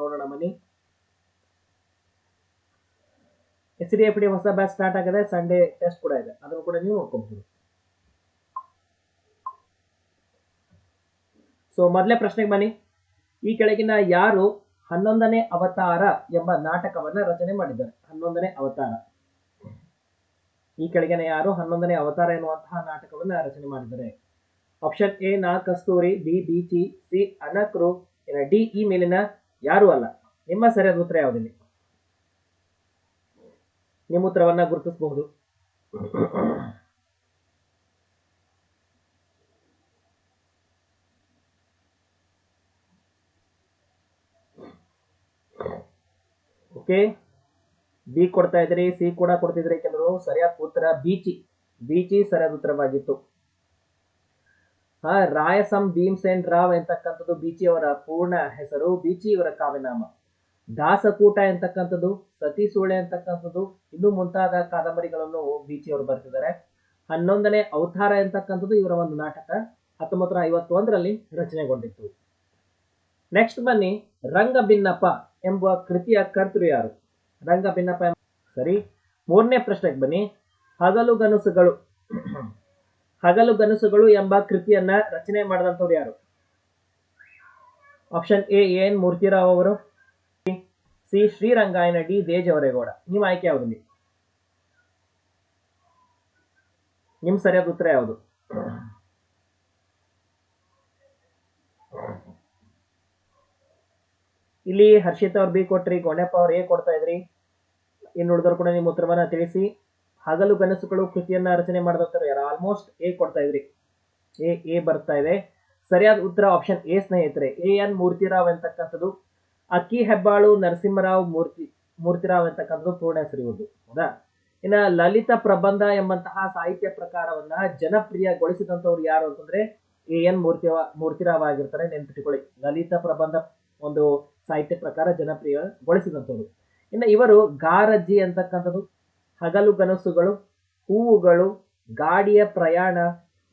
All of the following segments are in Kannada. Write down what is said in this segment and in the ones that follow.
ನೋಡೋಣ ಮನಿ. ಎಸ್ ಡಿ ಎಫ್ ಡಿ ಹೊಸ ಬ್ಯಾಚ್ ಸ್ಟಾರ್ಟ್ ಆಗಿದೆ ಸಂಡೇ ಟೆಸ್ಟ್ ಕೂಡ ಇದೆ. ಅದನ್ನು ಕೂಡ ನೀವು ನೋಡ್ಕೊಬಹುದು ಸೊ ಮೊದಲೇ ಪ್ರಶ್ನೆಗೆ ಬನ್ನಿ. ಈ ಕೆಳಗಿನ ಯಾರು ಹನ್ನೊಂದನೇ ಅವತಾರ ಎಂಬ ನಾಟಕವನ್ನ ರಚನೆ ಮಾಡಿದ್ದಾರೆ? ಹನ್ನೊಂದನೇ ಅವತಾರ. ಈ ಕೆಳಗಿನ ಯಾರು ಹನ್ನೊಂದನೇ ಅವತಾರ ಎನ್ನುವಂತಹ ನಾಟಕವನ್ನ ರಚನೆ ಮಾಡಿದ್ದಾರೆ? Option A Na Kasturi B Beechi C Anakru D, ಈ ಮೇಲಿನ ಯಾರು ಅಲ್ಲ. ನಿಮ್ಮ ಸರಿಯಾದ ಉತ್ತರ ಯಾವುದಿಲ್ಲ ನಿಮ್ಮ ಉತ್ತರವನ್ನ ಗುರುತಿಸಬಹುದು. ಓಕೆ. ಬಿ ಕೊಡ್ತಾ ಇದ್ರಿ ಸಿ ಕೂಡ ಕೊಡ್ತಿದ್ರಿ. ಕೆಲವರು ಸರಿಯಾದ ಉತ್ತರ ಬೀಚಿ ಬೀಚಿ ಸರಿಯಾದ ಉತ್ತರವಾಗಿತ್ತು. ಹಾ, ರಾಯಸಂ ಭೀಮ್ಸೇನ್ ರಾವ್ ಎಂತಕ್ಕಂಥದ್ದು, ಬೀಚಿಯವರ ಪೂರ್ಣ ಹೆಸರು ಬೀಚಿ ಇವರ ಕಾವ್ಯನಾಮ. ದಾಸಕೂಟ ಎಂತಕ್ಕಂಥದ್ದು, ಸತಿ ಸೂಳೆ ಅಂತಕ್ಕಂಥದ್ದು ಇನ್ನು ಮುಂತಾದ ಕಾದಂಬರಿಗಳನ್ನು ಬೀಚಿ ಅವರು ಬರ್ತಿದ್ದಾರೆ ಹನ್ನೊಂದನೇ ಅವತಾರ ಎಂತಕ್ಕಂಥದ್ದು, ಇವರ ಒಂದು ನಾಟಕ ಹತ್ತೊಂಬತ್ತು ನೂರ ಐವತ್ತೊಂದರಲ್ಲಿ ರಚನೆಗೊಂಡಿತ್ತು. ನೆಕ್ಸ್ಟ್ ಬನ್ನಿ ರಂಗ ಭಿನ್ನಪ್ಪ ಎಂಬ ಕೃತಿಯ ಕರ್ತೃ ಯಾರು? ರಂಗ ಭಿನ್ನಪ್ಪ ಸರಿ, ಮೂರನೇ ಪ್ರಶ್ನೆಗೆ ಬನ್ನಿ. ಹಗಲು ಹಗಲು ಗನಸುಗಳು ಎಂಬ ಕೃತಿಯನ್ನ ರಚನೆ ಮಾಡಿದಂಥವ್ರು ಯಾರು? ಆಪ್ಷನ್ ಎ ಎನ್ ಮೂರ್ತಿರಾವ್ ಅವರು? ಸಿ ಶ್ರೀರಂಗಾಯನ ಡಿ ದೇಜವರೇಗೌಡ. ನಿಮ್ಮ ಆಯ್ಕೆ ಯಾವುದು ನಿಮ್ ಸರಿಯಾದ ಉತ್ತರ ಯಾವುದು? ಇಲ್ಲಿ ಹರ್ಷಿತ್ ಅವ್ರು ಬಿ ಕೊಟ್ರಿ ಗೊಂಡೆಪ್ಪ ಅವ್ರು ಎ ಕೊಡ್ತಾ ಇದ್ರಿ. ಇನ್ನು ಉಳಿದವ್ರು ಕೂಡ ನಿಮ್ಮ ಉತ್ತರವನ್ನ ತಿಳಿಸಿ. ಹಗಲು ಗನಸುಗಳು ಕೃತಿಯನ್ನ ರಚನೆ ಮಾಡಿದವರು ಯಾರು? ಆಲ್ಮೋಸ್ಟ್ ಎ ಕೊಡ್ತಾ ಇದ್ರಿ. ಎ ಎ ಬರ್ತಾ ಇದೆ. ಸರಿಯಾದ ಉತ್ತರ ಆಪ್ಷನ್ ಎ ಸ್ನೇಹಿತರೆ. ಎ ಎನ್ ಮೂರ್ತಿರಾವ್ ಅಂತಕ್ಕಂಥದ್ದು ಅಕ್ಕಿ ಹೆಬ್ಬಾಳು ನರಸಿಂಹರಾವ್ ಮೂರ್ತಿ, ಮೂರ್ತಿರಾವ್ ಅಂತಕ್ಕಂಥದ್ದು ಪೂರ್ಣ ಹೆಸರು ಇವ್ರದ್ದು. ಹೌದಾ? ಇನ್ನ ಲಲಿತ ಪ್ರಬಂಧ ಎಂಬಂತಹ ಸಾಹಿತ್ಯ ಪ್ರಕಾರವನ್ನ ಜನಪ್ರಿಯಗೊಳಿಸಿದಂಥವ್ರು ಯಾರು ಅಂತಂದ್ರೆ ಎ ಎನ್ ಮೂರ್ತಿ ಮೂರ್ತಿರಾವ್ ಆಗಿರ್ತಾರೆ. ನೆನ್ಪಿಟ್ಕೊಳ್ಳಿ. ಲಲಿತ ಪ್ರಬಂಧ ಒಂದು ಸಾಹಿತ್ಯ ಪ್ರಕಾರ ಜನಪ್ರಿಯಗೊಳಿಸಿದಂಥವ್ರು. ಇನ್ನು ಇವರು ಗಾರಜ್ಜಿ ಅಂತಕ್ಕಂಥದ್ದು ಹಗಲು ಗನಸುಗಳು ಹೂವುಗಳು, ಗಾಡಿಯ ಪ್ರಯಾಣ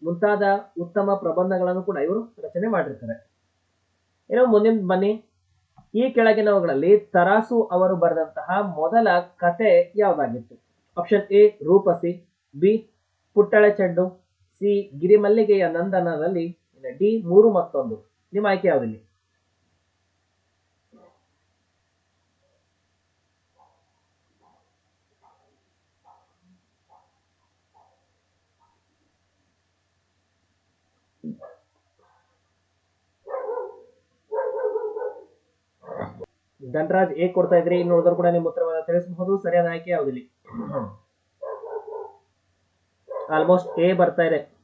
ಮುಂತಾದ ಉತ್ತಮ ಪ್ರಬಂಧಗಳನ್ನು ಕೂಡ ಇವರು ರಚನೆ ಮಾಡಿರ್ತಾರೆ. ಏನೋ ಮುಂದಿನ ಬನ್ನಿ. ಈ ಕೆಳಗಿನವುಗಳಲ್ಲಿ ತರಾಸು ಅವರು ಬರೆದಂತಹ ಮೊದಲ ಕತೆ ಯಾವುದಾಗಿತ್ತು? ಆಪ್ಷನ್ ಎ, ರೂಪಸಿ, ಬಿ ಪುಟ್ಟಳೆ ಚೆಂಡು ಸಿ, ಗಿರಿಮಲ್ಲಿಗೆಯ ನಂದನದಲ್ಲಿ ಡಿ, ಮೂರು ಮತ್ತೊಂದು. ನಿಮ್ಮ ಆಯ್ಕೆ ಯಾವುದಿಲ್ಲಿ? ಧನರಾಜ್ ಎ ಕೊಡ್ತಾ ಇದ್ರಿ ಇನ್ನು ಉಳಿದ್ರು ಕೂಡ ನಿಮ್ಮ ಉತ್ತರವನ್ನು ತಿಳಿಸಬಹುದು. ಸರಿಯಾದ ಆಯ್ಕೆ ಯಾವುದಿಲ್ಲ? ಆಲ್ಮೋಸ್ಟ್ ಎ ಬರ್ತಾ ಇದೆ.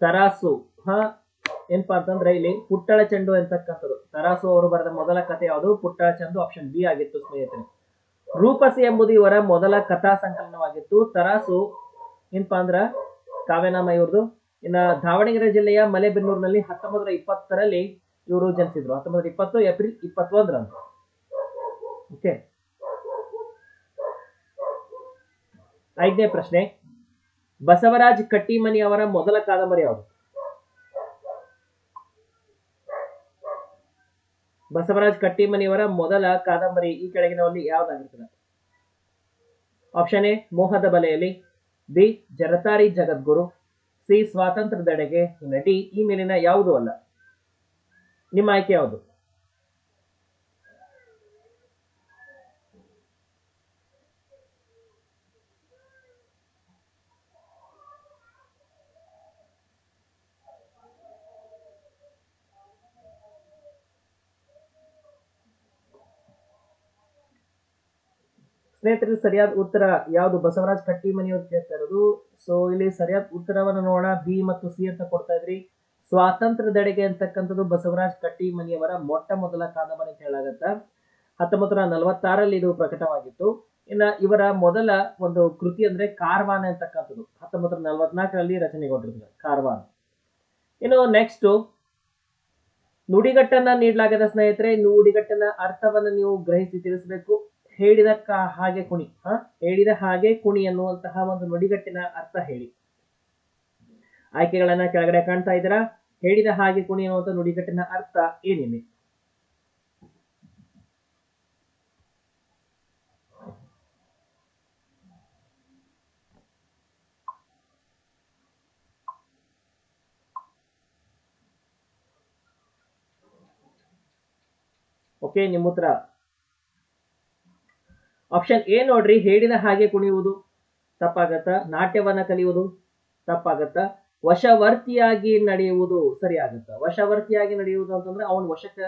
ತರಾಸು, ಹ, ಏನಪ್ಪಾ ಅಂತಂದ್ರೆ ಇಲ್ಲಿ ಪುಟ್ಟಳ ಚೆಂಡು ಎಂತಕ್ಕಂಥದ್ದು ತರಾಸು ಅವರು ಬರೆದ ಮೊದಲ ಕಥೆ ಯಾವುದು? ಪುಟ್ಟಳ ಚೆಂಡು ಆಪ್ಷನ್ ಬಿ ಆಗಿತ್ತು ಸ್ನೇಹಿತರೆ. ರೂಪಸಿ ಎಂಬುದು ಇವರ ಮೊದಲ ಕಥಾ ಸಂಕಲನವಾಗಿತ್ತು. ತರಾಸು ಏನಪ್ಪಾ ಅಂದ್ರ ಕಾವ್ಯನಾಮ ಇವ್ರದ್ದು ಇನ್ನ ದಾವಣಗೆರೆ ಜಿಲ್ಲೆಯ ಮಲೆಬೆನ್ನೂರಿನಲ್ಲಿ ಹತ್ತೊಂಬತ್ತು ಇಪ್ಪತ್ತರಲ್ಲಿ ಇವರು ಜನಿಸಿದ್ರು ಹತ್ತೊಂಬತ್ತು ಇಪ್ಪತ್ತು, ಏಪ್ರಿಲ್ ಇಪ್ಪತ್ತೊಂದರಂದು ಓಕೆ ಐದನೇ ಪ್ರಶ್ನೆ. ಬಸವರಾಜ್ ಕಟ್ಟಿಮನಿ ಅವರ ಮೊದಲ ಕಾದಂಬರಿ ಯಾವುದು? ಬಸವರಾಜ್ ಕಟ್ಟಿಮನಿಯವರ ಮೊದಲ ಕಾದಂಬರಿ ಈ ಕೆಳಗಿನವಲ್ಲಿ ಯಾವ್ದಾಗಿರ್ತದೆ? ಆಪ್ಷನ್ ಎ ಮೋಹದ ಬಲೆಯಲ್ಲಿ. ಬಿ ಜರತಾರಿ ಜಗದ್ಗುರು. ಸಿ ಸ್ವಾತಂತ್ರ್ಯದೆಡೆಗೆ ನಟಿ ಈ ಮೇಲಿನ ಯಾವುದೂ ಅಲ್ಲ. ನಿಮ್ಮ ಆಯ್ಕೆ ಯಾವುದು? ಸ್ನೇಹಿತರೆ, ಸರಿಯಾದ ಉತ್ತರ ಯಾವುದು? ಬಸವರಾಜ್ ಕಟ್ಟಿಮನಿ ಅಂತ ಕೇಳ್ತಾ ಇರೋದು. ಸೊ ಇಲ್ಲಿ ಸರಿಯಾದ ಉತ್ತರವನ್ನು ನೋಡೋಣ. ಬಿ ಮತ್ತು ಸಿ ಅಂತ ಕೊಡ್ತಾ ಇದ್ರಿ. ಸ್ವಾತಂತ್ರ್ಯದೆಡೆಗೆ ಅಂತಕ್ಕಂಥದ್ದು ಬಸವರಾಜ್ ಕಟ್ಟಿಮನಿಯವರ ಮೊಟ್ಟ ಮೊದಲ ಕಾದಂಬರಿ ಅಂತ ಹೇಳಾಗತ್ತ ಹತ್ತೊಂಬತ್ತು ನೂರ ನಲವತ್ತಾರಲ್ಲಿ ಇದು ಪ್ರಕಟವಾಗಿತ್ತು. ಇನ್ನ ಇವರ ಮೊದಲ ಒಂದು ಕೃತಿ ಅಂದ್ರೆ ಕಾರ್ವಾನ ಅಂತಕ್ಕಂಥದ್ದು. ಹತ್ತೊಂಬತ್ತು ನೂರ ನಲವತ್ನಾಲ್ಕರಲ್ಲಿ ರಚನೆಗೊಂಡಿರ್ತದೆ ಕಾರ್ವಾನ್. ಇನ್ನು ನೆಕ್ಸ್ಟ್ ನುಡಿಗಟ್ಟನ್ನ ನೀಡಲಾಗದ ಸ್ನೇಹಿತರೆ ನುಡಿಗಟ್ಟನ ಅರ್ಥವನ್ನ ನೀವು ಗ್ರಹಿಸಿ ತಿಳಿಸಬೇಕು. ಹೇಳಿದ ಹಾಗೆ ಕುಣಿ, ಹ? ಹೇಳಿದ ಹಾಗೆ ಕುಣಿ ಅನ್ನುವಂತಹ ಒಂದು ನುಡಿಗಟ್ಟಿನ ಅರ್ಥ ಹೇಳಿ. ಆಯ್ಕೆಗಳನ್ನ ಕೆಳಗಡೆ ಕಾಣ್ತಾ ಇದ್ದೀರಾ? ಹೇಳಿದ ಹಾಗೆ ಕುಣಿಯುವಂತ ನುಡಿಗಟ್ಟಿನ ಅರ್ಥ ಏನಿದೆ ಓಕೆ ನಿಮ್ಮ ಉತ್ತರ ಆಪ್ಷನ್ ಎ ನೋಡ್ರಿ, ಹೇಳಿದ ಹಾಗೆ ಕುಣಿಯುವುದು. ತಪ್ಪಾಗತ್ತ? ನಾಟ್ಯವನ್ನ ಕಲಿಯುವುದು. ತಪ್ಪಾಗತ್ತ? ವಶವರ್ತಿಯಾಗಿ ನಡೆಯುವುದು ಸರಿ ಆಗುತ್ತೆ ವಶವರ್ತಿಯಾಗಿ ನಡೆಯುವುದು ಅಂತಂದ್ರೆ ಅವನು ವಶಕ್ಕೆ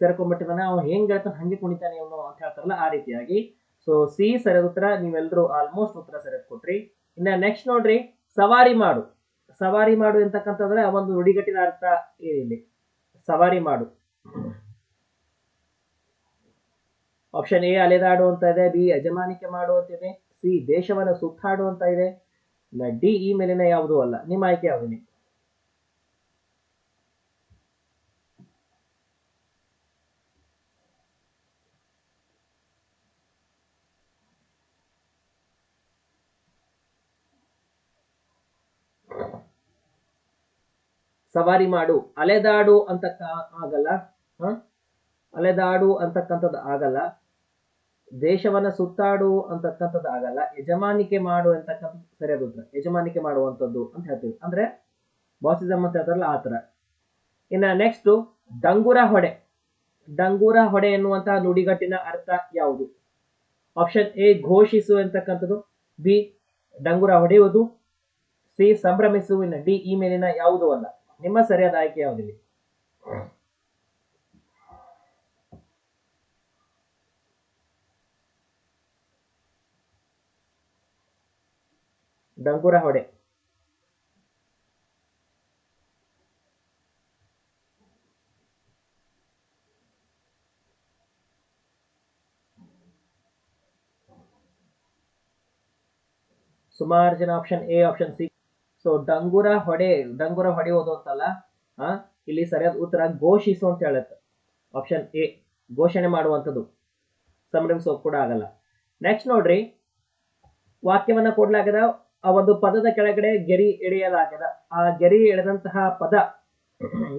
ಸೇರ್ಕೊಂಡ್ಬಿಟ್ಟಿದಾನೆ ಅವನು ಹೆಂಗ್ ಹೇಳ್ತಾನೆ, ಹಂಗೆ ಕುಣಿತಾನೆ ಅವನು ಅಂತ ಹೇಳ್ತಾರಲ್ಲ ಆ ರೀತಿಯಾಗಿ. ಸೊ ಸಿ ಸರಿಯಾದ ಉತ್ತರ ನೀವೆಲ್ಲರೂ ಆಲ್ಮೋಸ್ಟ್ ಉತ್ತರ ಸರಿಯಾದ ಕೊಟ್ರಿ. ಇನ್ನ ನೆಕ್ಸ್ಟ್ ನೋಡ್ರಿ, ಸವಾರಿ ಮಾಡು. ಸವಾರಿ ಮಾಡು ಎಂತಕ್ಕಂಥದ್ರೆ ಆ ಒಂದು ನುಡಿಗಟ್ಟಿನ ಅರ್ಥ ಏನಿಲ್ಲ ಸವಾರಿ ಮಾಡು. ಆಪ್ಷನ್ ಎ ಅಲೆದಾಡು ಅಂತ ಇದೆ ಬಿ ಯಜಮಾನಿಕೆ ಮಾಡು ಅಂತ ಇದೆ ಸಿ ದೇಶವನ್ನು ಸುತ್ತಾಡು ಅಂತ ಇದೆ. ಡಿ ಈ ಮೇಲಿನ ಯಾವುದೂ ಅಲ್ಲ. ನಿಮ್ಮ ಆಯ್ಕೆ ಯಾವುದು ಸವಾರಿ ಮಾಡು. ಅಲೆದಾಡು ಅಂತಕ್ಕ ಆಗಲ್ಲ. ಹ? ಅಲೆದಾಡು ಅಂತಕ್ಕಂಥದ್ದು ಆಗಲ್ಲ. ದೇಶವನ್ನ ಸುತ್ತಾಡು ಅಂತಕ್ಕಂಥದ್ದು ಆಗಲ್ಲ. ಯಜಮಾನಿಕೆ ಮಾಡು ಅಂತಕ್ಕಂಥದ್ದು ಸರಿಯಾದ ಉತ್ತರ. ಯಜಮಾನಿಕೆ ಮಾಡುವಂಥದ್ದು ಅಂತ ಹೇಳ್ತೀವಿ. ಅಂದ್ರೆ ಬಾಸಿಸಮ್ ಅಂತ ಹೇಳ್ತಾರಲ್ಲ ಆ ತರ ಇನ್ನ ನೆಕ್ಸ್ಟ್ ಡಂಗುರ ಹೊಡೆ. ಡಂಗುರ ಹೊಡೆ ಎನ್ನುವಂತಹ ನುಡಿಗಟ್ಟಿನ ಅರ್ಥ ಯಾವುದು? ಆಪ್ಷನ್ ಎ ಘೋಷಿಸು ಅಂತಕ್ಕಂಥದ್ದು. ಬಿ ಡಂಗುರ ಹೊಡೆಯುವುದು. ಸಿ ಸಂಭ್ರಮಿಸು. ಇನ್ನು ಡಿ ಈ ಮೇಲಿನ ಯಾವುದೂ ಅಲ್ಲ. ನಿಮ್ಮ ಸರಿಯಾದ ಆಯ್ಕೆ ಯಾವುದಿಲ್ಲ? ಡಂಗುರ ಹೊಡೆ ಸುಮಾರು ಜನ option A option C so ಡಂಗುರ ಹೊಡೆ ಡಂಗುರ ಹೊಡೆಯೋದು ಅಂತಲ್ಲ, ಆ, ಇಲ್ಲಿ ಸರಿಯಾದ ಉತ್ತರ ಘೋಷಿಸು ಅಂತ ಹೇಳುತ್ತೆ. ಆಪ್ಷನ್ ಎ ಘೋಷಣೆ ಮಾಡುವಂಥದ್ದು. ಸಂಭ್ರಮಿಸೋಕೆ ಕೂಡ ಆಗಲ್ಲ. ನೆಕ್ಸ್ಟ್ ನೋಡ್ರಿ, ವಾಕ್ಯವನ್ನ ಕೊಡ್ಲಾಗದ ಆ ಒಂದು ಪದದ ಕೆಳಗಡೆ ಗೆರಿ ಎಳೆಯಲಾಗದ. ಆ ಗೆರಿ ಎಳೆದಂತಹ ಪದ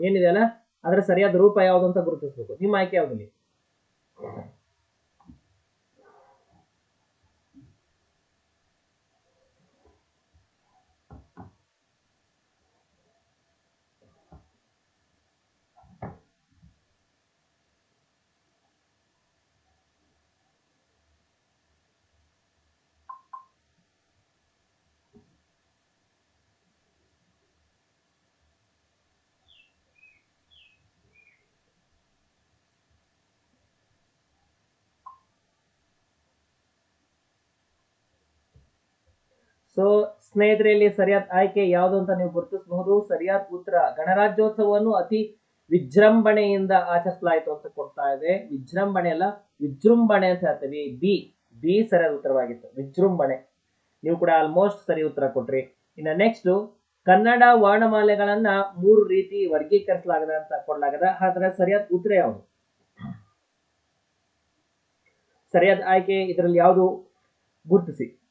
ಏನಿದೆ ಅಲ್ಲ? ಅದರ ಸರಿಯಾದ ರೂಪ ಯಾವುದು ಅಂತ ಗುರುತಿಸಬೇಕು. ನಿಮ್ಮ ಆಯ್ಕೆ ಯಾವ್ದಲ್ಲಿ ಸೊ ಸ್ನೇಹಿತರೆ ಇಲ್ಲಿ ಸರಿಯಾದ ಆಯ್ಕೆ ಯಾವುದು ಅಂತ ನೀವು ಗುರುತಿಸಬಹುದು. ಸರಿಯಾದ ಉತ್ತರ, ಗಣರಾಜ್ಯೋತ್ಸವವನ್ನು ಅತಿ ವಿಜೃಂಭಣೆಯಿಂದ ಆಚರಿಸಲಾಯಿತು ಅಂತ ಕೊಡ್ತಾ ಇದೆ. ವಿಜೃಂಭಣೆ ಅಲ್ಲ, ವಿಜೃಂಭಣೆ ಅಂತ ಹೇಳ್ತೀವಿ. ಬಿ ಬಿ ಸರಿಯಾದ ಉತ್ತರವಾಗಿತ್ತು. ವಿಜೃಂಭಣೆ. ನೀವು ಕೂಡ ಆಲ್ಮೋಸ್ಟ್ ಸರಿ ಉತ್ತರ ಕೊಟ್ರಿ. ಇನ್ನು ನೆಕ್ಸ್ಟ್ ಕನ್ನಡ ವರ್ಣಮಾಲೆಗಳನ್ನ ಮೂರು ರೀತಿ ವರ್ಗೀಕರಿಸಲಾಗದ ಅಂತ ಕೊಡ್ಲಾಗದ. ಹಾಗಾದ್ರೆ ಸರಿಯಾದ ಉತ್ತರ ಯಾವುದು? ಸರಿಯಾದ ಆಯ್ಕೆ ಇದರಲ್ಲಿ ಯಾವುದು? ಗುರುತಿಸಿ.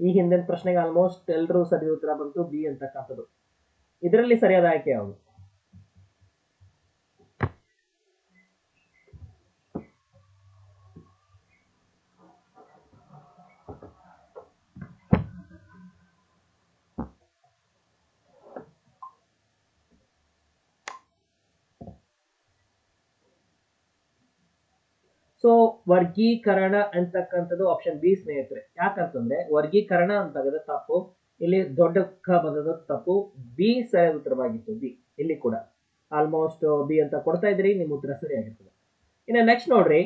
ಈ ಹಿಂದಿನ ಪ್ರಶ್ನೆಗೆ ಆಲ್ಮೋಸ್ಟ್ ಎಲ್ಲರೂ ಸರಿ ಉತ್ತರ ಬಂತು ಬಿ ಅಂತಕ್ಕಂಥದ್ದು. ಇದರಲ್ಲಿ ಸರಿಯಾದ ಆಯ್ಕೆ ಯಾವುದು? ಸೊ ವರ್ಗೀಕರಣ ಅಂತಕ್ಕಂಥದ್ದು ಆಪ್ಷನ್ ಬಿ ಸ್ನೇಹಿತರೆ. ಯಾಕಂತಂದ್ರೆ, ವರ್ಗೀಕರಣ ಅಂತಂದ್ರೆ ತಪ್ಪು, ಇಲ್ಲಿ ದೊಡ್ಡ ಕ ಬಂದದ್ದು ತಪ್ಪು ಬಿ ಸರಿಯಾದ ಉತ್ತರವಾಗಿತ್ತು ಬಿ ಇಲ್ಲಿ ಕೂಡ. ಆಲ್ಮೋಸ್ಟ್ ಬಿ ಅಂತ ಕೊಡ್ತಾ ಇದ್ರಿ ನಿಮ್ಮ ಉತ್ತರ ಸರಿಯಾಗಿರ್ತದೆ. ಇನ್ನು ನೆಕ್ಸ್ಟ್ ನೋಡ್ರಿ.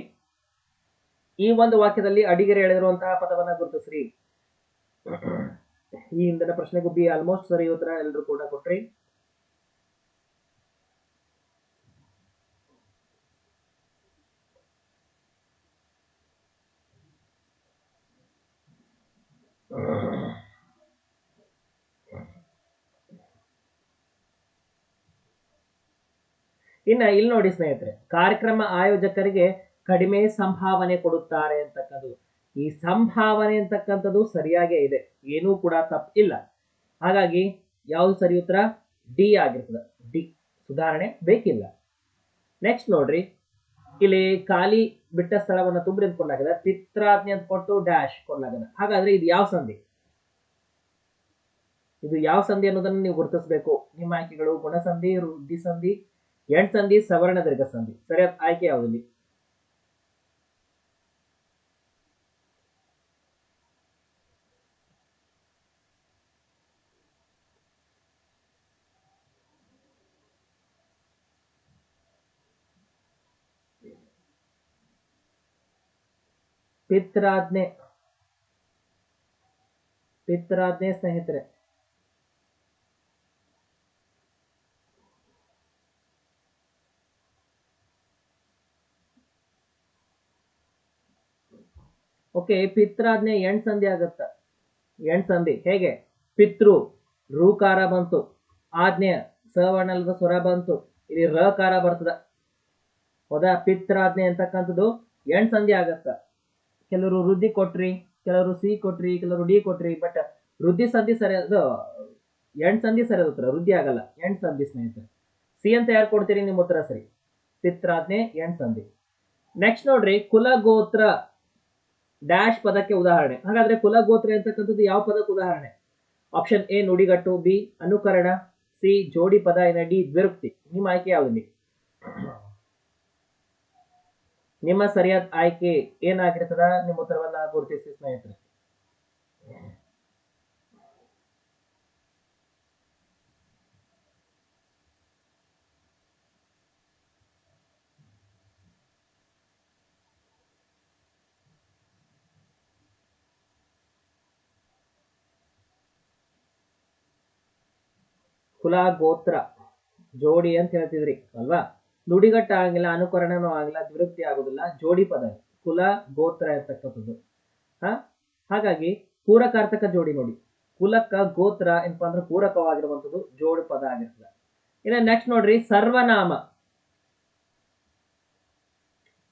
ಈ ಒಂದು ವಾಕ್ಯದಲ್ಲಿ ಅಡಿಗೆರೆ ಹೇಳಿರುವಂತಹ ಪದವನ್ನ ಗುರುತಿಸ್ರಿ. ಈ ಹಿಂದಿನ ಪ್ರಶ್ನೆಗೂ ಬಿ ಆಲ್ಮೋಸ್ಟ್ ಸರಿ ಉತ್ತರ ಎಲ್ಲರೂ ಕೂಡ ಕೊಟ್ರಿ. ಇನ್ನ ಇಲ್ಲಿ ನೋಡಿ ಸ್ನೇಹಿತರೆ, ಕಾರ್ಯಕ್ರಮ ಆಯೋಜಕರಿಗೆ ಕಡಿಮೆ ಸಂಭಾವನೆ ಕೊಡುತ್ತಾರೆ ಅಂತಕ್ಕಂಥದ್ದು. ಈ ಸಂಭಾವನೆ ಅಂತಕ್ಕಂಥದ್ದು ಸರಿಯಾಗೇ ಇದೆ. ಏನೂ ಕೂಡ ತಪ್ಪಿಲ್ಲ ಹಾಗಾಗಿ ಯಾವುದು ಸರಿ ಉತ್ತರ? ಡಿ ಆಗಿರ್ತದೆ. ಡಿ. ಸುಧಾರಣೆ ಬೇಕಿಲ್ಲ. ನೆಕ್ಸ್ಟ್ ನೋಡ್ರಿ. ಇಲ್ಲಿ ಖಾಲಿ ಬಿಟ್ಟ ಸ್ಥಳವನ್ನು ಅಂತ ಕೊಡಲಾಗಿದೆ ಪಿತ್ರಾಜ್ಞೆ ಅಂತ ಕೊಟ್ಟು ಡ್ಯಾಶ್ ಕೊಡಲಾಗಿದೆ. ಹಾಗಾದ್ರೆ ಇದು ಯಾವ ಸಂಧಿ? ಇದು ಯಾವ ಸಂಧಿ ಅನ್ನೋದನ್ನ ನೀವು ಗುರುತಿಸಬೇಕು. ನಿಮ್ಮ ಆಯ್ಕೆಗಳು ಗುಣಸಂಧಿ ವೃದ್ಧಿ ಸಂಧಿ ಎಂಟ್ ಸಂಧಿ ಸವರ್ಣ ದೀರ್ಘ ಸಂಧಿ. ಸರಿಯಾದ ಆಯ್ಕೆ ಯಾವ್ದಿಲ್ಲಿ ಪಿತ್ರಾಜ್ಞೆ. ಪಿತ್ರಾಜ್ಞೆ ಸ್ನೇಹಿತರೆ. ಓಕೆ ಪಿತ್ರಾಜ್ಞೆ ಎಂಟ್ ಸಂಧಿ ಆಗತ್ತ. ಎಂಟ್ ಸಂಧಿ, ಹೇಗೆ? ಪಿತೃ, ರೂಕಾರ ಬಂತು. ಆಜ್ಞೆ ಸವರ್ಣಲದ ಸ್ವರ ಬಂತು. ಇಲ್ಲಿ ರಕಾರ ಬರ್ತದ. ಹೌದಾ ಪಿತ್ರಾಜ್ಞೆ ಅಂತಕ್ಕಂಥದ್ದು ಎಂಟ್ ಸಂಧಿ ಆಗತ್ತ. ಕೆಲವರು ವೃದ್ಧಿ ಕೊಟ್ರಿ, ಕೆಲವರು ಸಿ ಕೊಟ್ರಿ, ಕೆಲವರು ಡಿ ಕೊಟ್ರಿ ಬಟ್ ವೃದ್ಧಿ ಸಂಧಿ ಸರಿ, ಅದು ಎಂಟ್ ಸಂಧಿ ಸರಿ ಉತ್ತರ, ವೃದ್ಧಿ ಆಗಲ್ಲ. ಎಂಟ್ ಸಂಧಿ ಸ್ನೇಹಿತರೆ. ಸಿ ಅಂತ ಯಾರು ಕೊಡ್ತೀರಿ ನಿಮ್ಮ ಉತ್ತರ ಸರಿ? ಪಿತ್ರಾಜ್ಞೆ, ಎಂಟ್ ಸಂಧಿ. ನೆಕ್ಸ್ಟ್ ನೋಡ್ರಿ, ಕುಲಗೋತ್ರ. ಡ್ಯಾಶ್ ಪದಕ್ಕೆ ಉದಾಹರಣೆ. ಹಾಗಾದ್ರೆ ಕುಲಗೋತ್ರ ಅಂತಕ್ಕಂಥದ್ದು ಯಾವ ಪದಕ್ಕೆ ಉದಾಹರಣೆ? ಆಪ್ಷನ್ ಎ ನುಡಿಗಟ್ಟು. ಬಿ ಅನುಕರಣ. ಸಿ ಜೋಡಿ ಪದ. ಏನ ಡಿ ದ್ವಿರುಕ್ತಿ. ನಿಮ್ಮ ಆಯ್ಕೆ ಯಾವುದು ನಿಮ್ಮ ಸರಿಯಾದ ಆಯ್ಕೆ ಏನಾಗಿರ್ತದ? ನಿಮ್ಮ ಉತ್ತರವನ್ನ ಗುರುತಿಸಿ ಸ್ನೇಹಿತರೆ. ಕುಲ ಗೋತ್ರ ಜೋಡಿ ಅಂತ ಹೇಳ್ತಿದ್ರಿ, ಅಲ್ವಾ? ನುಡಿಗಟ್ಟ ಆಗಿಲ್ಲ ಅನುಕರಣನೂ ಆಗಿಲ್ಲ, ದ್ವಿರುಕ್ತಿ ಆಗುದಿಲ್ಲ, ಜೋಡಿ ಪದ ಕುಲ ಗೋತ್ರ ಇರ್ತಕ್ಕಂಥದ್ದು. ಹಾ? ಹಾಗಾಗಿ ಪೂರಕಾರ್ಥಕ ಜೋಡಿ ನೋಡಿ. ಕುಲಕ್ಕ ಗೋತ್ರ ಏನಪ್ಪ ಅಂದ್ರೆ ಪೂರಕವಾಗಿರುವಂಥದ್ದು, ಜೋಡಿ ಪದ ಆಗಿರ್ತದೆ. ಇನ್ನ ನೆಕ್ಸ್ಟ್ ನೋಡ್ರಿ, ಸರ್ವನಾಮ.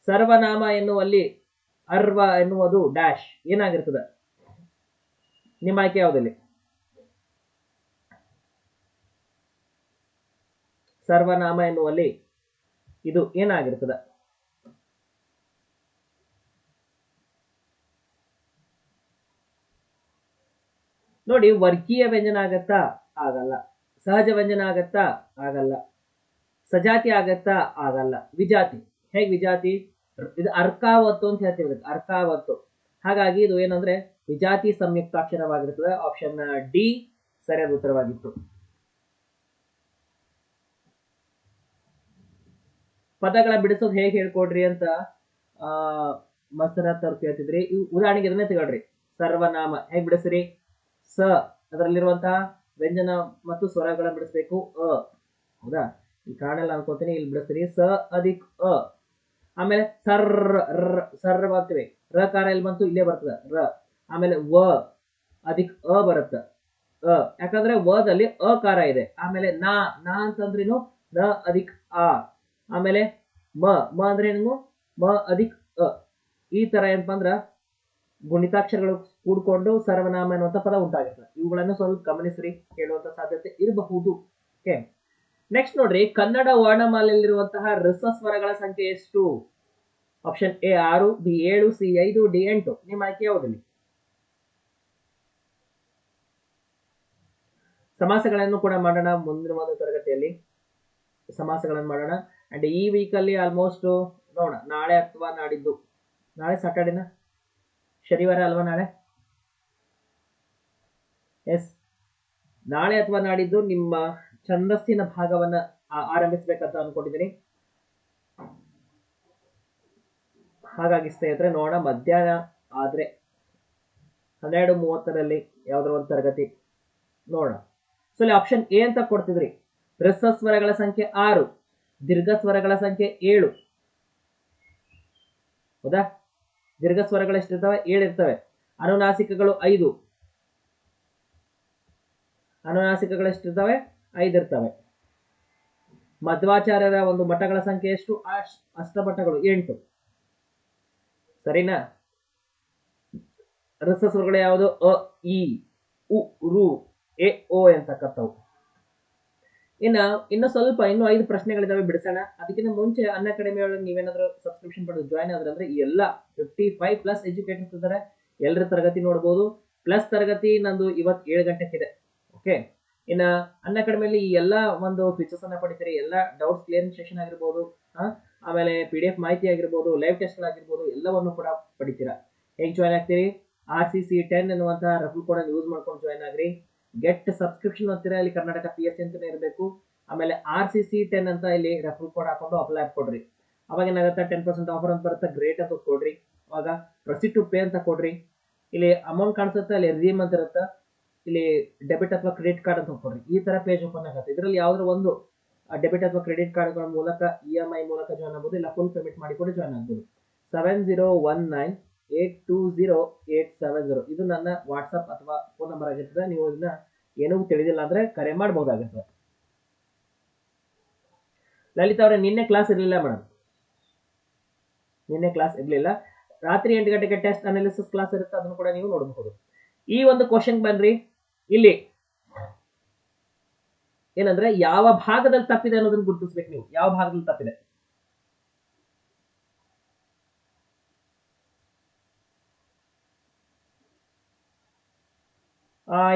ಸರ್ವನಾಮ ಎನ್ನುವಲ್ಲಿ ಅರ್ವ ಎನ್ನುವುದು ಡ್ಯಾಶ್ ಏನಾಗಿರ್ತದೆ? ನಿಮ್ಮ ಆಯ್ಕೆ ಯಾವುದಿಲ್ಲಿ? ಸರ್ವನಾಮ ಎನ್ನುವಲ್ಲಿ ಇದು ಏನಾಗಿರ್ತದೆ? ನೋಡಿ, ವರ್ಗೀಯ ವ್ಯಂಜನ ಆಗತ್ತಾ? ಆಗಲ್ಲ. ಸಹಜ ವ್ಯಂಜನ ಆಗತ್ತಾ? ಆಗಲ್ಲ. ಸಜಾತಿ ಆಗತ್ತಾ? ಆಗಲ್ಲ. ವಿಜಾತಿ. ಹೇಗೆ ವಿಜಾತಿ? ಇದು ಅರ್ಕಾವತ್ತು ಅಂತ ಹೇಳ್ತೀವಿ ಅರ್ಕಾವತ್ತು. ಹಾಗಾಗಿ ಇದು ಏನಂದ್ರೆ ವಿಜಾತಿ ಸಂಯುಕ್ತಾಕ್ಷರವಾಗಿರ್ತದೆ ಆಪ್ಷನ್ ಡಿ ಸರಿಯಾದ ಉತ್ತರವಾಗಿತ್ತು. ಪದಗಳ ಬಿಡಿಸೋದು ಹೇಗೆ ಹೇಳ್ಕೊಡ್ರಿ ಅಂತ, ಆ, ಮಸರತ್ ಅವ್ರು ಕೇಳ್ತಿದ್ರಿ. ಉದಾಹರಣೆಗೆ ಇದನ್ನೇ ತಗೊಳ್ರಿ. ಸರ್ವನಾಮ ಹೇಗ್ ಬಿಡಿಸ್ರಿ? ಸ ಅದರಲ್ಲಿರುವಂತಹ ವ್ಯಂಜನ ಮತ್ತು ಸ್ವರಗಳ ಬಿಡಿಸ್ಬೇಕು. ಅ, ಹೌದಾ? ಈ ಕಾಣಲ್ಲ ಅನ್ಕೋತೀನಿ, ಇಲ್ಲಿ ಬಿಡಿಸ್ರಿ ಸ ಅದಿಕ್ ಅ. ಆಮೇಲೆ ಸರ್, ರ, ಸರ್ ಬರ್ತೀವಿ ಕಾರ ಇಲ್ಲಿ ಬಂತು, ಇಲ್ಲೇ ಬರ್ತದ. ರ. ಆಮೇಲೆ ವ ಅದಿಕ್ ಅ ಬರುತ್ತ. ಅ, ಯಾಕಂದ್ರೆ ವದಲ್ಲಿ ಅ ಕಾರ ಇದೆ. ಆಮೇಲೆ ನಾ ನಾ ಅಂತಂದ್ರೇನು? ನ ಅದಿಕ್ ಆ. ಆಮೇಲೆ ಮ ಮ ಅಂದ್ರೆ ಏನು? ಮ ಅಧಿಕ್, ಅ. ಈ ತರ ಏನಪ್ಪಾ ಅಂದ್ರ ಗುಣಿತಾಕ್ಷರಗಳು ಕೂಡ್ಕೊಂಡು ಸರ್ವನಾಮ ಎನ್ನುವಂತ ಪದ ಉಂಟಾಗಿರ್ತದೆ ಇವುಗಳನ್ನು ಸ್ವಲ್ಪ ಗಮನಿಸ್ರಿ, ಕೇಳುವಂತ ಸಾಧ್ಯತೆ ಇರಬಹುದು. ಓಕೆ ನೆಕ್ಸ್ಟ್ ನೋಡ್ರಿ, ಕನ್ನಡ ವರ್ಣಮಾಲೆಯಲ್ಲಿರುವಂತಹ ರಸ ಸ್ವರಗಳ ಸಂಖ್ಯೆ ಎಷ್ಟು? ಆಪ್ಷನ್ ಎ ಆರು, ಬಿ ಏಳು, ಸಿ ಐದು, ಡಿ ಎಂಟು. ನಿಮ್ಮ ಆಯ್ಕೆ ಯಾವುದಿಲ್ಲ ಸಮಾಸಗಳನ್ನು ಕೂಡ ಮಾಡೋಣ ಮುಂದಿನ ಒಂದು ತರಗತಿಯಲ್ಲಿ. ಸಮಾಸಗಳನ್ನು ಮಾಡೋಣ. ಅಂಡ್ ಈ ವೀಕಲ್ಲಿ ಆಲ್ಮೋಸ್ಟ್ ನೋಡೋಣ. ನಾಳೆ ಅಥವಾ ನಾಡಿದ್ದು. ನಾಳೆ ಸ್ಯಾಟರ್ಡೇನಾ ಶನಿವಾರ ಅಲ್ವಾ ನಾಳೆ? ಎಸ್ ನಾಳೆ ಅಥವಾ ನಾಡಿದ್ದು ನಿಮ್ಮ ಛಂದಸ್ಸಿನ ಭಾಗವನ್ನ ಆ- ಅಂದ್ಕೊಂಡಿದ್ದೀನಿ ಹಾಗಾಗಿ ಸ್ನೇಹಿತರೆ, ನೋಡೋಣ. ಮಧ್ಯಾಹ್ನ ಆದ್ರೆ ಹನ್ನೆರಡು ಮೂವತ್ತರಲ್ಲಿ ಯಾವುದರ ಒಂದು ತರಗತಿ ನೋಡೋಣ. ಸೊ ಇಲ್ಲಿ ಆಪ್ಷನ್ ಎ ಅಂತ ಕೊಡ್ತಿದ್ರಿ. ರಸಸ್ವರಗಳ ಸಂಖ್ಯೆ ಆರು. ದೀರ್ಘ ಸ್ವರಗಳ ಸಂಖ್ಯೆ ಏಳು. ಹೌದಾ? ದೀರ್ಘ ಸ್ವರಗಳು ಎಷ್ಟಿರ್ತವೆ? ಏಳು ಇರ್ತವೆ ಅನುನಾಸಿಕಗಳು ಐದು. ಅನುನಾಸಿಕಗಳು ಎಷ್ಟಿರ್ತವೆ? ಐದು ಇರ್ತವೆ ಮಧ್ವಾಚಾರ್ಯರ ಒಂದು ಮಠಗಳ ಸಂಖ್ಯೆ ಎಷ್ಟು? ಅಷ್ಟಮಠಗಳು ಎಂಟು. ಸರಿನಾ? ರಸಸ್ವರಗಳು ಯಾವುದು? ಅ, ಇ, ಉ, ರು, ಎ, ಓ ಅಂತಕ್ಕಂಥವು ಇನ್ನ, ಇನ್ನು ಸ್ವಲ್ಪ ಇನ್ನು ಐದು ಪ್ರಶ್ನೆಗಳಿದಾವೆ ಬಿಡಿಸೋಣ. ಅದಕ್ಕಿಂತ ಮುಂಚೆ ಅನ್ನ ಅಕಾಡೆಮಿ ಒಳಗೆ ನೀವೇನಾದ್ರೂ ಸಬ್ಸ್ಕ್ರಿಪ್ಷನ್ ಪಡೆದು ಜಾಯ್ನ್ ಆದ್ರೆ ಅಂದ್ರೆ ಎಲ್ಲ ಫಿಫ್ಟಿ ಫೈವ್ ಪ್ಲಸ್ ಎಜುಕೇಟರ್ಸ್ ಇದ್ದಾರೆ ಎಲ್ಲರ ತರಗತಿ ನೋಡ್ಬೋದು. ಪ್ಲಸ್ ತರಗತಿ ನಂದು ಇವತ್ತು ಏಳು ಗಂಟೆಗಿದೆ ಓಕೆ ಇನ್ನ ಅನ್ನ ಅಕಾಡೆಮಿಯಲ್ಲಿ ಈ ಎಲ್ಲ ಒಂದು ಫೀಚರ್ಸ್ ಅನ್ನ ಪಡಿತೀರಿ. ಎಲ್ಲ ಡೌಟ್ಸ್ ಕ್ಲಿಯರಿಂಗ್ ಸೆಷನ್ ಆಗಿರ್ಬೋದು ಆಮೇಲೆ ಪಿ ಡಿ ಎಫ್ ಮಾಹಿತಿ ಆಗಿರ್ಬೋದು ಲೈವ್ ಟೆಸ್ಟ್ಗಳಾಗಿರ್ಬೋದು ಎಲ್ಲವನ್ನು ಕೂಡ ಪಡಿತೀರಾ. ಹೇಗೆ ಜಾಯ್ನ್ ಆಗ್ತೀರಿ? ಆರ್ ಸಿ ಸಿ ಟೆನ್ ಎನ್ನುವಂತಹ ರೆಫಲ್ ಕೋಡ್ ಯೂಸ್ ಮಾಡ್ಕೊಂಡು ಜಾಯ್ನ್ ಆಗ್ರಿ. ಗೆಟ್ ಸಬ್ಸ್ಕ್ರಿಪ್ಷನ್ ಅಂತೀರ? ಇಲ್ಲಿ ಕರ್ನಾಟಕ ಪಿ ಎಸ್ ಅಂತಾನೆ ಇರಬೇಕು. ಆಮೇಲೆ ಆರ್ ಸಿ ಸಿ ಟೆನ್ ಅಂತ ಇಲ್ಲಿ ರೆಫರ್ ಕೋಡ್ ಹಾಕೊಂಡು ಅಪ್ಲೈ ಕೊಡ್ರಿ. ಅವಾಗ ಏನಾಗುತ್ತೆ? ಟೆನ್ ಪರ್ಸೆಂಟ್ ಆಫರ್ ಅಂತ ಬರುತ್ತೆ. ಗ್ರೇಟ್ ಅಂತ ಕೊಡ್ರಿ. ಅವಾಗ ಪ್ರೊಸೀಡ್ ಟು ಪೇ ಅಂತ ಕೊಡ್ರಿ. ಇಲ್ಲಿ ಅಮೌಂಟ್ ಕಾಣಿಸುತ್ತೆ, ಅಲ್ಲಿ ರಿಜಿಮ್ ಅಂತ ಇರುತ್ತೆ. ಇಲ್ಲಿ ಡೆಬಿಟ್ ಅಥವಾ ಕ್ರೆಡಿಟ್ ಕಾರ್ಡ್ ಅಂತ ಕೊಡ್ರಿ. ಈ ತರ ಪೇಜ್ ಓಪನ್ ಆಗುತ್ತೆ. ಇದರಲ್ಲಿ ಯಾವ್ದಾದ್ರು ಒಂದು ಡೆಬಿಟ್ ಅಥವಾ ಕ್ರೆಡಿಟ್ ಕಾರ್ಡ್ಗಳ ಮೂಲಕ ಇ ಎಂ ಐ ಮೂಲಕ ಜಾಯ್ನ್ ಆಗ್ಬೋದು, ಇಲ್ಲ ಫುಲ್ ಪೇಮೆಂಟ್ ಮಾಡಿ ಕೂಡ ಜಾಯ್ನ್ ಆಗ್ಬೋದು. Seven zero one nine eight two zero eight seven zero ಇದು ನನ್ನ ವಾಟ್ಸಪ್ ಅಥವಾ ಫೋನ್ ನಂಬರ್ ಆಗಿರ್ತದೆ. ನೀವು ಇದನ್ನ ಏನೂ ತಿಳಿದಿಲ್ಲ ಅಂದ್ರೆ ಕರೆ ಮಾಡಬಹುದಾಗತ್ತೆ ಲಲಿತಾ ಅವರೇ, ನಿನ್ನೆ ಕ್ಲಾಸ್ ಇರಲಿಲ್ಲ ಮೇಡಮ್ ನಿನ್ನೆ ಕ್ಲಾಸ್ ಇರಲಿಲ್ಲ. ರಾತ್ರಿ ಎಂಟು ಗಂಟೆಗೆ ಟೆಸ್ಟ್ ಅನಾಲಿಸಿಸ್ ಕ್ಲಾಸ್ ಇರುತ್ತೆ, ಅದನ್ನು ಕೂಡ ನೀವು ನೋಡಬಹುದು. ಈ ಒಂದು ಕ್ವಶನ್ ಬನ್ರಿ. ಇಲ್ಲಿ ಏನಂದ್ರೆ, ಯಾವ ಭಾಗದಲ್ಲಿ ತಪ್ಪಿದೆ ಅನ್ನೋದನ್ನ ಗುರುತಿಸ್ಬೇಕು ನೀವು. ಯಾವ ಭಾಗದಲ್ಲಿ ತಪ್ಪಿದೆ?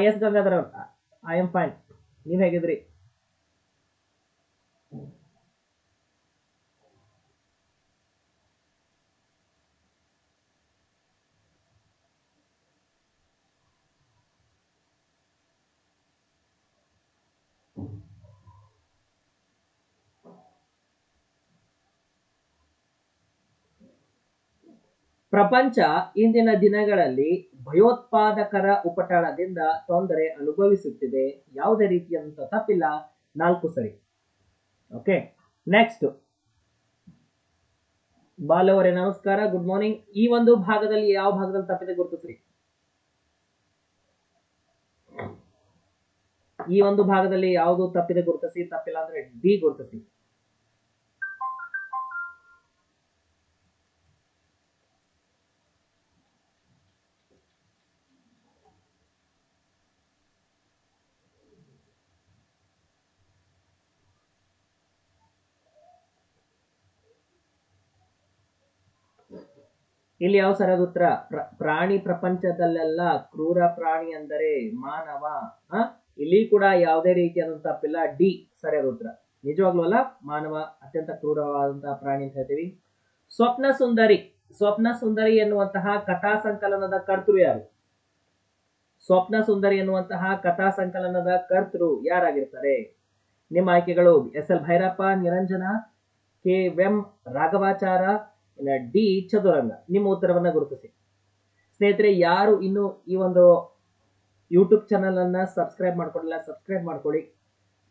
Yes Gangadhara I am fine ನೀವ್ ಹೇಗಿದ್ರಿ? ಪ್ರಪಂಚ ಇಂದಿನ ದಿನಗಳಲ್ಲಿ ಭಯೋತ್ಪಾದಕರ ಉಪಟಳದಿಂದ ತೊಂದರೆ ಅನುಭವಿಸುತ್ತಿದೆ. ಯಾವುದೇ ರೀತಿಯಂತ ತಪ್ಪಿಲ್ಲ. ನಾಲ್ಕು ಸರಿ. ಓಕೆ ನೆಕ್ಸ್ಟ್ ಬಾಲವರೇ ನಮಸ್ಕಾರ ಗುಡ್ ಮಾರ್ನಿಂಗ್ ಈ ಒಂದು ಭಾಗದಲ್ಲಿ ಯಾವ ಭಾಗದಲ್ಲಿ ತಪ್ಪಿದೆ ಗುರುತಿಸ್ರಿ ಈ ಒಂದು ಭಾಗದಲ್ಲಿ ಯಾವುದು ತಪ್ಪಿದೆ ಗುರುತಿಸಿ ತಪ್ಪಿಲ್ಲ ಅಂದ್ರೆ ಡಿ ಗುರುತಿಸಿ ಇಲ್ಲಿ ಯಾವ ಸರಿಯಾದ ಪ್ರಾಣಿ ಪ್ರಪಂಚದಲ್ಲೆಲ್ಲ ಕ್ರೂರ ಪ್ರಾಣಿ ಅಂದರೆ ಮಾನವ ಇಲ್ಲಿ ಕೂಡ ಯಾವುದೇ ರೀತಿಯಾದಂತ ತಪ್ಪಿಲ್ಲ ಡಿ ಸರಿಯಾದ ಉತ್ತರ. ನಿಜವಾಗ್ಲೂ ಅಲ್ಲ? ಮಾನವ, ಅತ್ಯಂತ ಕ್ರೂರವಾದಂತಹ ಪ್ರಾಣಿ ಅಂತ ಹೇಳ್ತೀವಿ. ಸ್ವಪ್ನ ಸುಂದರಿ. ಸ್ವಪ್ನ ಸುಂದರಿ ಎನ್ನುವಂತಹ ಕಥಾ ಸಂಕಲನದ ಕರ್ತೃ ಯಾರು? ಸ್ವಪ್ನ ಸುಂದರಿ ಎನ್ನುವಂತಹ ಕಥಾ ಸಂಕಲನದ ಕರ್ತೃ ಯಾರಾಗಿರ್ತಾರೆ? ನಿಮ್ಮ ಆಯ್ಕೆಗಳು S L Bhyrappa, Niranjana, K Ven Raghavachara D Chaduranga ನಿಮ್ಮ ಉತ್ತರವನ್ನ ಗುರುತಿಸಿ. ಸ್ನೇಹಿತರೆ, ಯಾರು ಇನ್ನು ಈ ಒಂದು ಯೂಟ್ಯೂಬ್ ಚಾನಲ್ ಅನ್ನ ಸಬ್ಸ್ಕ್ರೈಬ್ ಮಾಡ್ಕೊಂಡಿಲ್ಲ ಸಬ್ಸ್ಕ್ರೈಬ್ ಮಾಡ್ಕೊಳ್ಳಿ.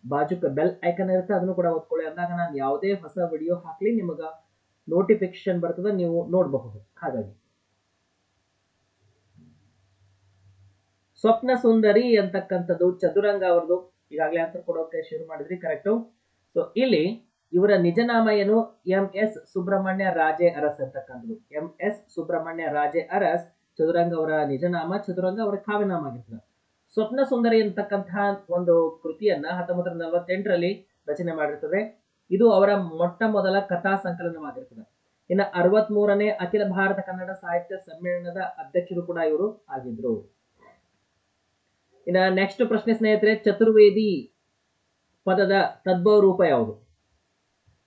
ಬಾಜುಕ ಬೆಲ್ ಐಕನ್ ಇರುತ್ತೆ, ಅದನ್ನು ಕೂಡ ಓದ್ಕೊಳ್ಳಿ ಅಂದಾಗ ನಾನು ಯಾವುದೇ ಹೊಸ ವಿಡಿಯೋ ಹಾಕ್ಲಿ, ನಿಮಗ ನೋಟಿಫಿಕೇಶನ್ ಬರ್ತದೆ, ನೀವು ನೋಡಬಹುದು. ಹಾಗಾಗಿ. ಸ್ವಪ್ನ ಸುಂದರಿ ಅಂತಕ್ಕಂಥದ್ದು ಚದುರಂಗ ಅವ್ರದ್ದು. ಈಗಾಗಲೇ ಆನ್ಸರ್ ಕೊಡೋಕೆ ಶುರು ಮಾಡಿದ್ರಿ ಕರೆಕ್ಟು ಸೊ ಇಲ್ಲಿ ಇವರ ನಿಜನಾಮ ಏನು? ಎಂ ಎಸ್ ಸುಬ್ರಹ್ಮಣ್ಯ ರಾಜೆ ಅರಸ್ ಅಂತಕ್ಕಂಥದ್ದು ಎಂ ಎಸ್ ಸುಬ್ರಹ್ಮಣ್ಯ ರಾಜೆ ಅರಸ್, ಚದುರಂಗ ಅವರ ನಿಜನಾಮ ಚದುರಂಗ ಅವರ ಕಾವ್ಯನಾಮ ಆಗಿರ್ತದೆ. ಸ್ವಪ್ನ ಸುಂದರಿ ಅಂತಕ್ಕಂತಹ ಒಂದು ಕೃತಿಯನ್ನ ಹತ್ತೊಂಬತ್ತರ ನಲವತ್ತೆಂಟರಲ್ಲಿ ರಚನೆ ಮಾಡಿರ್ತದೆ. ಇದು ಅವರ ಮೊಟ್ಟ ಮೊದಲ ಕಥಾ ಸಂಕಲನವಾಗಿರ್ತದೆ. ಇನ್ನು ಅರವತ್ ಮೂರನೇ ಅಖಿಲ ಭಾರತ ಕನ್ನಡ ಸಾಹಿತ್ಯ ಸಮ್ಮೇಳನದ ಅಧ್ಯಕ್ಷರು ಕೂಡ ಇವರು ಆಗಿದ್ರು. ಇನ್ನ ನೆಕ್ಸ್ಟ್ ಪ್ರಶ್ನೆ ಸ್ನೇಹಿತರೆ, ಚತುರ್ವೇದಿ ಪದದ ತದ್ಭವ ರೂಪ ಯಾವುದು?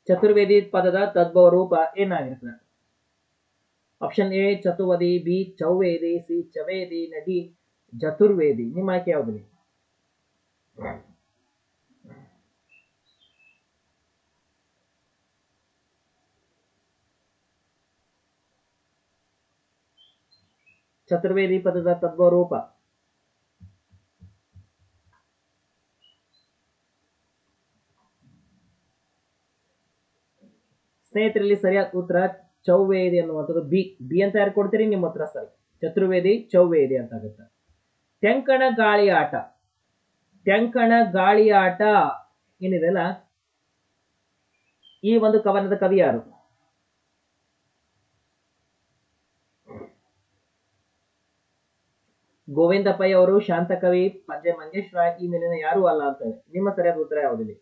ಚತುರ್ವೇದಿ ಪದದ ತದ್ಭವ ರೂಪ ಏನಾಗಿರ್ತದೆ option A Chaturvedi B Chauvedi C Chavedi ನಡಿ ಚತುರ್ವೇದಿ ನಿಮ್ಮ ಆಯ್ಕೆ ಯಾವುದು ಚತುರ್ವೇದಿ ಪದದ ತದ್ಭವ ರೂಪ ಸ್ನೇಹಿತರಲ್ಲಿ ಸರಿಯಾದ ಉತ್ತರ ಚೌವೇದಿ ಅನ್ನುವಂಥದ್ದು ಬಿ. ಬಿ ಅಂತ ಯಾರು ಕೊಡ್ತೀರಿ? ನಿಮ್ಮ ಹತ್ರ ಸರಿ. ಚತುರ್ವೇದಿ ಚೌವೇದಿ ಅಂತ ಆಗುತ್ತೆ ಟೆಂಕಣ ಗಾಳಿ ಆಟ. ಟೆಂಕಣ ಗಾಳಿ ಆಟ ಏನಿದೆಲ್ಲ ಈ ಒಂದು ಕವನದ ಕವಿ ಯಾರು? ಗೋವಿಂದಪ್ಪಯ್ಯ ಅವರು, ಶಾಂತಕವಿ ಪಂಜೆ ಮಂಜೇಶ್ವರ, ಈ ಮೇಲಿನ ಯಾರು ಅಲ್ಲ ಅಂತ ನಿಮ್ಮ ಸರಿಯಾದ ಉತ್ತರ ಯಾವುದಿಲ್ಲ?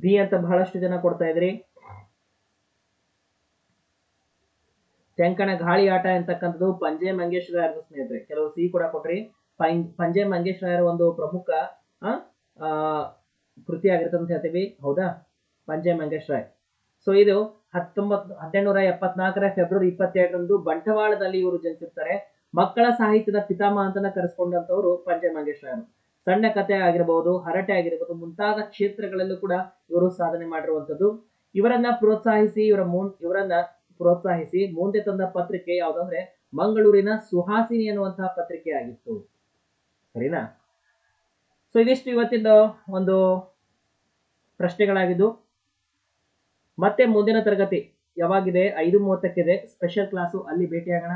ಬಿ ಅಂತ ಬಹಳಷ್ಟು ಜನ ಕೊಡ್ತಾ ಇದ್ರಿ. ತೆಂಕಣ ಗಾಳಿ ಆಟ ಅಂತಕ್ಕಂಥದ್ದು ಪಂಜೆ ಮಂಗೇಶ್ವರ ಸ್ನೇಹಿತರೆ? ಕೆಲವು ಸಿ ಕೂಡ ಕೊಟ್ರಿ. ಪಂಜೆ ಮಂಗೇಶ್ವರ ಒಂದು ಪ್ರಮುಖ ಕೃತಿ ಆಗಿರುತ್ತೆ ಅಂತ ಹೇಳ್ತೀವಿ. ಹೌದಾ? ಪಂಜೆ ಮಂಗೇಶ್ ರಾಯ್ ಸೊ ಇದು ಹತ್ತೊಂಬತ್, ಹದಿನೆಂಟುನೂರ ಎಪ್ಪತ್ನಾಲ್ಕರ ಫೆಬ್ರವರಿ ಇಪ್ಪತ್ತೆರಡರಂದು ಬಂಟವಾಳದಲ್ಲಿ ಇವರು ಜನಿಸಿರ್ತಾರೆ. ಮಕ್ಕಳ ಸಾಹಿತ್ಯದ ಪಿತಾಮಹ ಅಂತ ಕರೆಸ್ಕೊಂಡಂತವರು ಪಂಜೆ ಮಂಗೇಶ್ ರಾಯರು ಸಣ್ಣ ಕಥೆ ಆಗಿರಬಹುದು ಹರಟೆ ಆಗಿರಬಹುದು ಮುಂತಾದ ಕ್ಷೇತ್ರಗಳಲ್ಲೂ ಕೂಡ ಇವರು ಸಾಧನೆ ಮಾಡಿರುವಂತದ್ದು ಇವರನ್ನ ಪ್ರೋತ್ಸಾಹಿಸಿ, ಇವರ ಮೂನ್ ಇವರನ್ನ ಪ್ರೋತ್ಸಾಹಿಸಿ ಮುಂದೆ ತಂದ ಪತ್ರಿಕೆ ಯಾವ್ದಂದ್ರೆ ಮಂಗಳೂರಿನ ಸುಹಾಸಿನಿ ಅನ್ನುವಂತಹ ಪತ್ರಿಕೆ ಆಗಿತ್ತು. ಸರಿನಾ? ಸೊ ಇದಿಷ್ಟು ಇವತ್ತಿನ ಒಂದು ಪ್ರಶ್ನೆಗಳಾಗಿದ್ದು, ಮತ್ತೆ ಮುಂದಿನ ತರಗತಿ ಯಾವಾಗಿದೆ? ಐದು ಮೂವತ್ತಕ್ಕಿದೆ. ಸ್ಪೆಷಲ್ ಕ್ಲಾಸು ಅಲ್ಲಿ ಭೇಟಿಯಾಗೋಣ.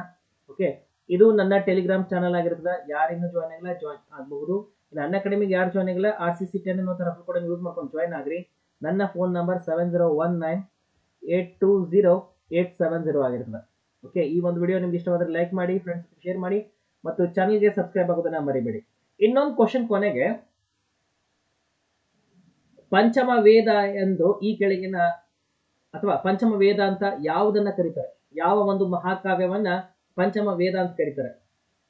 ಓಕೆ ಇದು ನನ್ನ ಟೆಲಿಗ್ರಾಮ್ ಚಾನಲ್ ಆಗಿರ್ತದೆ. ಯಾರಿನ್ನೂ ಜಾಯ್ನ್ ಆಗಿಲ್ಲ ಜಾಯ್ನ್ ಆಗಬಹುದು. ನನ್ನ ಅಕಾಡೆಮಿಗೆ ಯಾರು ಜಾಯ್ನ್ ಆಗಿಲ್ಲ ಆರ್ ಸಿ ಸಿ ಟೆನ್ ಅನ್ನೋ ರೆಫರ್ ಕೂಡ ಯೂಸ್ ಮಾಡ್ಕೊಂಡು ಜಾಯ್ನ್ ಆಗ್ರಿ. ನನ್ನ phone number seven zero one nine eight two zero eight seven zero ಆಗಿರ್ತದೆ. ಓಕೆ ಈ ಒಂದು ವಿಡಿಯೋ ನಿಮ್ಗೆ ಇಷ್ಟವಾದ್ರೆ ಲೈಕ್ ಮಾಡಿ ಫ್ರೆಂಡ್ಸ್ ಶೇರ್ ಮಾಡಿ, ಮತ್ತು ಚಾನಲ್ಗೆ ಸಬ್ಸ್ಕ್ರೈಬ್ ಆಗೋದನ್ನ ಮರಿಬೇಡಿ. ಇನ್ನೊಂದು ಕ್ವಶನ್ ಕೊನೆಗೆ, ಪಂಚಮ ವೇದ ಎಂದು ಈ ಕೆಳಗಿನ, ಅಥವಾ ಪಂಚಮ ವೇದ ಅಂತ ಯಾವುದನ್ನ ಕರೀತಾರೆ? ಯಾವ ಒಂದು ಮಹಾಕಾವ್ಯವನ್ನ ಪಂಚಮ ವೇದ ಅಂತ ಕರೀತಾರೆ?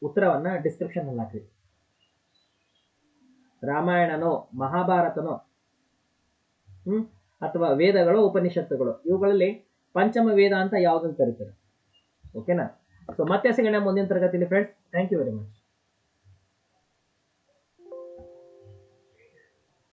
ಉತ್ತರವನ್ನ ಡಿಸ್ಕ್ರಿಪ್ಷನ್ ಅಲ್ಲಿ ಹಾಕ್ರಿ. ರಾಮಾಯಣನೋ, ಮಹಾಭಾರತನೋ, ಹ್ಮ್, ಅಥವಾ ವೇದಗಳು, ಉಪನಿಷತ್ತುಗಳು, ಇವುಗಳಲ್ಲಿ ಪಂಚಮ ವೇದ ಅಂತ ಯಾವುದನ್ನು ಕರೀತಾರೆ? ಓಕೆನಾ ಸೊ ಮತ್ತೆ ಸಿಗೋಣ ಮುಂದಿನ ತರಗತಿಯಲ್ಲಿ friends thank you very much